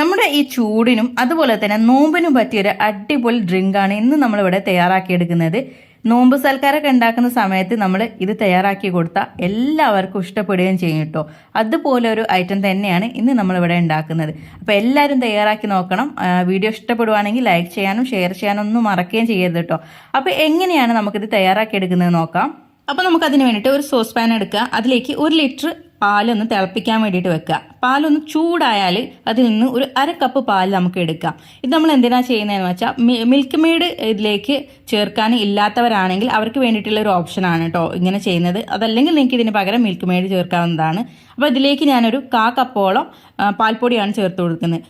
നമ്മുടെ ഈ ചൂടിനും അതുപോലെ തന്നെ നോമ്പിനും പറ്റിയൊരു അടിപൊളി ഡ്രിങ്കാണ് ഇന്ന് നമ്മളിവിടെ തയ്യാറാക്കിയെടുക്കുന്നത്. നോമ്പ് സൽക്കാരൊക്കെ ഉണ്ടാക്കുന്ന സമയത്ത് നമ്മൾ ഇത് തയ്യാറാക്കി കൊടുത്താൽ എല്ലാവർക്കും ഇഷ്ടപ്പെടുകയും ചെയ്യും കേട്ടോ. അതുപോലെ ഒരു ഐറ്റം തന്നെയാണ് ഇന്ന് നമ്മളിവിടെ ഉണ്ടാക്കുന്നത്. അപ്പോൾ എല്ലാവരും തയ്യാറാക്കി നോക്കണം. വീഡിയോ ഇഷ്ടപ്പെടുവാണെങ്കിൽ ലൈക്ക് ചെയ്യാനും ഷെയർ ചെയ്യാനും ഒന്നും മറക്കുകയും ചെയ്യരുത് കേട്ടോ. അപ്പോൾ എങ്ങനെയാണ് നമുക്കിത് തയ്യാറാക്കി എടുക്കുന്നത് നോക്കാം. അപ്പോൾ നമുക്ക് അതിന് വേണ്ടിയിട്ട് ഒരു സോസ് പാൻ എടുക്കുക. അതിലേക്ക് ഒരു ലിറ്റർ പാലൊന്ന് തിളപ്പിക്കാൻ വേണ്ടിയിട്ട് വെക്കുക. പാലൊന്ന് ചൂടായാൽ അതിൽ നിന്ന് ഒരു അര കപ്പ് പാൽ നമുക്ക് എടുക്കാം. ഇത് നമ്മൾ എന്തിനാ ചെയ്യുന്നതെന്ന് വെച്ചാൽ മിൽക്ക് മെയ്ഡ് ഇതിലേക്ക് ചേർക്കാൻ ഇല്ലാത്തവരാണെങ്കിൽ അവർക്ക് വേണ്ടിയിട്ടുള്ള ഒരു ഓപ്ഷനാണ് കേട്ടോ ഇങ്ങനെ ചെയ്യുന്നത്. അതല്ലെങ്കിൽ നിങ്ങൾക്ക് ഇതിന് പകരം മിൽക്ക് മെയ്ഡ് ചേർക്കാവുന്നതാണ്. അപ്പോൾ ഇതിലേക്ക് ഞാനൊരു കാ കപ്പോളം പാൽപ്പൊടിയാണ് ചേർത്ത് കൊടുക്കുന്നത്.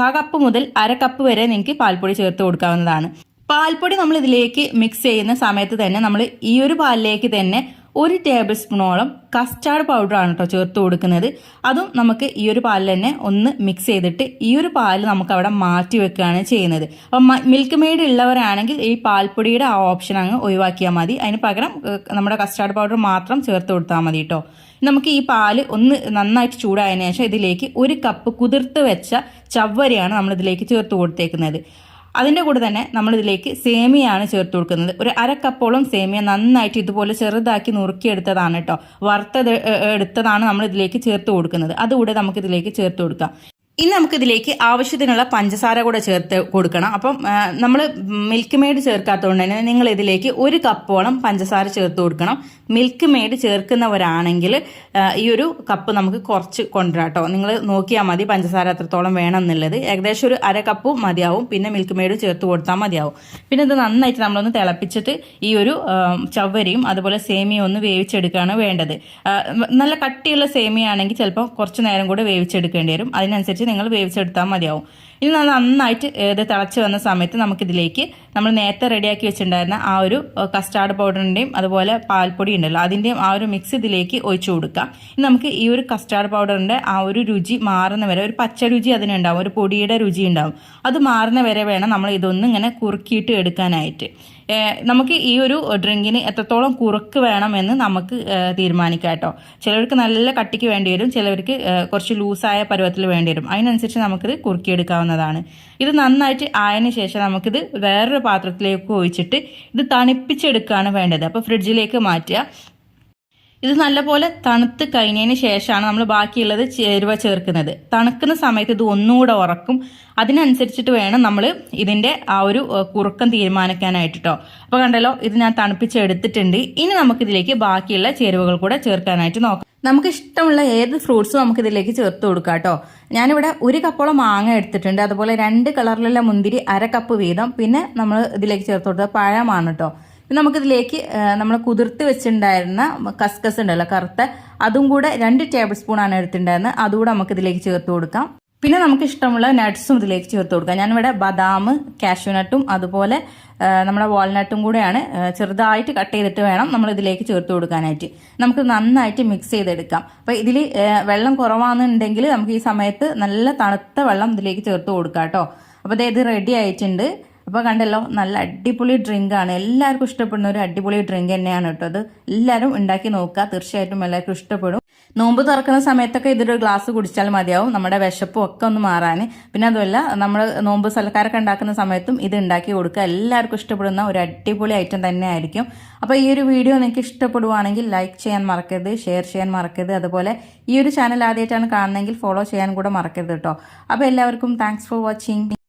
കാ കപ്പ് മുതൽ അര കപ്പ് വരെ നിങ്ങൾക്ക് പാൽപ്പൊടി ചേർത്ത് കൊടുക്കാവുന്നതാണ്. പാൽപ്പൊടി നമ്മൾ ഇതിലേക്ക് മിക്സ് ചെയ്യുന്ന സമയത്ത് തന്നെ നമ്മൾ ഈ ഒരു പാലിലേക്ക് തന്നെ ഒരു ടേബിൾ സ്പൂണോളം കസ്റ്റാർഡ് പൗഡറാണ് കേട്ടോ ചേർത്ത് കൊടുക്കുന്നത്. അതും നമുക്ക് ഈ ഒരു പാലിൽ തന്നെ ഒന്ന് മിക്സ് ചെയ്തിട്ട് ഈ ഒരു പാൽ നമുക്ക് അവിടെ മാറ്റി വെക്കുകയാണ് ചെയ്യുന്നത്. അപ്പം മിൽക്ക് മെയ്ഡ് ഉള്ളവരാണെങ്കിൽ ഈ പാൽപ്പൊടിയുടെ ആ ഓപ്ഷൻ അങ്ങ് ഒഴിവാക്കിയാൽ മതി. അതിന് പകരം നമ്മുടെ കസ്റ്റാർഡ് പൗഡർ മാത്രം ചേർത്ത് കൊടുത്താൽ മതി കേട്ടോ നമുക്ക് ഈ പാൽ ഒന്ന് നന്നായിട്ട് ചൂടായതിനു ശേഷം ഇതിലേക്ക് ഒരു കപ്പ് കുതിർത്ത് വെച്ച ചവ്വരിയാണ് നമ്മളിതിലേക്ക് ചേർത്ത് കൊടുത്തേക്കുന്നത്. അതിന്റെ കൂടെ തന്നെ നമ്മളിതിലേക്ക് സേമിയാണ് ചേർത്ത് കൊടുക്കുന്നത്. ഒരു അര കപ്പോളം സേമിയ നന്നായിട്ട് ഇതുപോലെ ചെറുതാക്കി നുറുക്കിയെടുത്തതാണ് കേട്ടോ. വറുത്തത് എടുത്തതാണ് നമ്മൾ ഇതിലേക്ക് ചേർത്ത് കൊടുക്കുന്നത്. അതുകൂടെ നമുക്കിതിലേക്ക് ചേർത്ത് കൊടുക്കാം. ഇനി നമുക്ക് ഇതിലേക്ക് ആവശ്യത്തിനുള്ള പഞ്ചസാര കൂടെ ചേർത്ത് കൊടുക്കണം. അപ്പം നമ്മൾ മിൽക്ക് മെയ്ഡ് ചേർക്കാത്തതുകൊണ്ട് തന്നെ നിങ്ങൾ ഇതിലേക്ക് ഒരു കപ്പോളം പഞ്ചസാര ചേർത്ത് കൊടുക്കണം. മിൽക്ക് മെയ്ഡ് ചേർക്കുന്നവരാണെങ്കിൽ ഈ ഒരു കപ്പ് നമുക്ക് കുറച്ച് കൊണ്ടുവരാം കേട്ടോ. നിങ്ങൾ നോക്കിയാൽ മതി പഞ്ചസാര എത്രത്തോളം വേണം എന്നുള്ളത് ഏകദേശം ഒരു അര കപ്പ് മതിയാവും. പിന്നെ മിൽക്ക് മെയ്ഡ് ചേർത്ത് കൊടുത്താൽ മതിയാവും. പിന്നെ ഇത് നന്നായിട്ട് നമ്മളൊന്ന് തിളപ്പിച്ചിട്ട് ഈ ഒരു ചവ്വരിയും അതുപോലെ സേമിയ ഒന്ന് വേവിച്ചെടുക്കുകയാണ് വേണ്ടത്. നല്ല കട്ടിയുള്ള സേമിയ ആണെങ്കിൽ ചിലപ്പോൾ കുറച്ച് നേരം കൂടെ വേവിച്ചെടുക്കേണ്ടി വരും. അതിനനുസരിച്ച് നിങ്ങൾ വേവിച്ചെടുത്താൽ മതിയാവും. ഇനി നന്നായിട്ട് ഇത് തിളച്ച് വന്ന സമയത്ത് നമുക്കിതിലേക്ക് നമ്മൾ നേരത്തെ റെഡിയാക്കി വെച്ചിട്ടുണ്ടായിരുന്ന ആ ഒരു കസ്റ്റാർഡ് പൗഡറിന്റെയും അതുപോലെ പാൽപ്പൊടി ഉണ്ടല്ലോ അതിന്റെയും ആ ഒരു മിക്സ് ഇതിലേക്ക് ഒഴിച്ചു കൊടുക്കാം ഇനി നമുക്ക് ഈ ഒരു കസ്റ്റാർഡ് പൗഡറിന്റെ ആ ഒരു രുചി മാറുന്ന വരെ ഒരു പച്ച രുചി അതിനുണ്ടാവും ഒരു പൊടിയുടെ രുചി ഉണ്ടാവും. അത് മാറുന്ന വരെ വേണം നമ്മൾ ഇതൊന്നും ഇങ്ങനെ കുറുക്കിയിട്ട് എടുക്കാനായിട്ട്. നമുക്ക് ഈ ഒരു ഡ്രിങ്കിന് എത്രത്തോളം കുറുക്ക് വേണമെന്ന് നമുക്ക് തീരുമാനിക്കാം കേട്ടോ. ചിലവർക്ക് നല്ല കട്ടിക്ക് വേണ്ടി വരും ചിലവർക്ക് കുറച്ച് ലൂസായ പരുവത്തിൽ വേണ്ടി വരും. അതിനനുസരിച്ച് നമുക്കിത് കുറുക്കിയെടുക്കാവുന്നതാണ് ഇത് നന്നായിട്ട് ആയതിന് ശേഷം നമുക്കിത് വേറൊരു പാത്രത്തിലേക്ക് ഒഴിച്ചിട്ട് ഇത് തണുപ്പിച്ചെടുക്കുകയാണ് വേണ്ടത്. അപ്പോൾ ഫ്രിഡ്ജിലേക്ക് മാറ്റുക. ഇത് നല്ലപോലെ തണുത്ത് കഴിഞ്ഞതിന് ശേഷമാണ് നമ്മൾ ബാക്കിയുള്ളത് ചേരുവ ചേർക്കുന്നത്. തണുക്കുന്ന സമയത്ത് ഇത് ഒന്നുകൂടെ ഉറക്കും. അതിനനുസരിച്ചിട്ട് വേണം നമ്മൾ ഇതിന്റെ ആ ഒരു കുറുക്കം തീരുമാനിക്കാനായിട്ട് കേട്ടോ അപ്പോൾ കണ്ടല്ലോ ഇത് ഞാൻ തണുപ്പിച്ചെടുത്തിട്ടുണ്ട്. ഇനി നമുക്കിതിലേക്ക് ബാക്കിയുള്ള ചേരുവകൾ കൂടെ ചേർക്കാനായിട്ട് നോക്കാം. നമുക്ക് ഇഷ്ടമുള്ള ഏത് ഫ്രൂട്ട്സും നമുക്ക് ഇതിലേക്ക് ചേർത്ത് കൊടുക്കാം കേട്ടോ. ഞാനിവിടെ ഒരു കപ്പോളം മാങ്ങ എടുത്തിട്ടുണ്ട്. അതുപോലെ രണ്ട് കളറിലുള്ള മുന്തിരി അര കപ്പ് വീതം. പിന്നെ നമ്മൾ ഇതിലേക്ക് ചേർത്ത് കൊടുത്ത പഴമാണ് കേട്ടോ. നമുക്കിതിലേക്ക് നമ്മൾ കുതിർത്ത് വെച്ചിട്ടുണ്ടായിരുന്ന കസ്കസ് ഉണ്ടല്ലോ കറുത്ത. അതും കൂടെ രണ്ട് ടേബിൾ സ്പൂൺ ആണ് എടുത്തിട്ടുണ്ടായിരുന്നത് അതുകൂടെ നമുക്ക് ഇതിലേക്ക് ചേർത്ത് കൊടുക്കാം. പിന്നെ നമുക്ക് ഇഷ്ടമുള്ള നട്ട്സും ഇതിലേക്ക് ചേർത്ത് കൊടുക്കാം. ഞാനിവിടെ ബദാം കാഷ്യൂനട്ടും അതുപോലെ നമ്മുടെ വാൾനട്ടും കൂടെയാണ് ചെറുതായിട്ട് കട്ട് ചെയ്തിട്ട് വേണം നമ്മൾ ഇതിലേക്ക് ചേർത്ത് കൊടുക്കാനായിട്ട്. നമുക്ക് നന്നായിട്ട് മിക്സ് ചെയ്തെടുക്കാം. അപ്പോൾ ഇതിൽ വെള്ളം കുറവാണെന്നുണ്ടെങ്കിൽ നമുക്ക് ഈ സമയത്ത് നല്ല തണുത്ത വെള്ളം ഇതിലേക്ക് ചേർത്ത് കൊടുക്കാം കേട്ടോ അപ്പോൾ ഇത് റെഡി ആയിട്ടുണ്ട്. അപ്പോൾ കണ്ടല്ലോ നല്ല അടിപൊളി ഡ്രിങ്ക് ആണ്. എല്ലാവർക്കും ഇഷ്ടപ്പെടുന്ന ഒരു അടിപൊളി ഡ്രിങ്ക് തന്നെയാണ് കേട്ടോ അത്. എല്ലാവരും ഉണ്ടാക്കി നോക്കുക. തീർച്ചയായിട്ടും എല്ലാവർക്കും ഇഷ്ടപ്പെടും. നോമ്പ് തുറക്കുന്ന സമയത്തൊക്കെ ഇതൊരു ഗ്ലാസ് കുടിച്ചാൽ മതിയാവും. നമ്മുടെ വിശപ്പും ഒക്കെ ഒന്ന് മാറാൻ. പിന്നെ അതുമല്ല നമ്മൾ നോമ്പ് സൽക്കാരൊക്കെ ഉണ്ടാക്കുന്ന സമയത്തും ഇത് ഉണ്ടാക്കി കൊടുക്കുക. എല്ലാവർക്കും ഇഷ്ടപ്പെടുന്ന ഒരു അടിപൊളി ഐറ്റം തന്നെ ആയിരിക്കും അപ്പോൾ ഈ ഒരു വീഡിയോ നിങ്ങൾക്ക് ഇഷ്ടപ്പെടുവാണെങ്കിൽ ലൈക്ക് ചെയ്യാൻ മറക്കരുത് ഷെയർ ചെയ്യാൻ മറക്കരുത്. അതുപോലെ ഈ ഒരു ചാനൽ ആദ്യമായിട്ടാണ് കാണുന്നതെങ്കിൽ ഫോളോ ചെയ്യാൻ കൂടെ മറക്കരുത് കേട്ടോ. അപ്പോൾ എല്ലാവർക്കും താങ്ക്സ് ഫോർ വാച്ചിങ്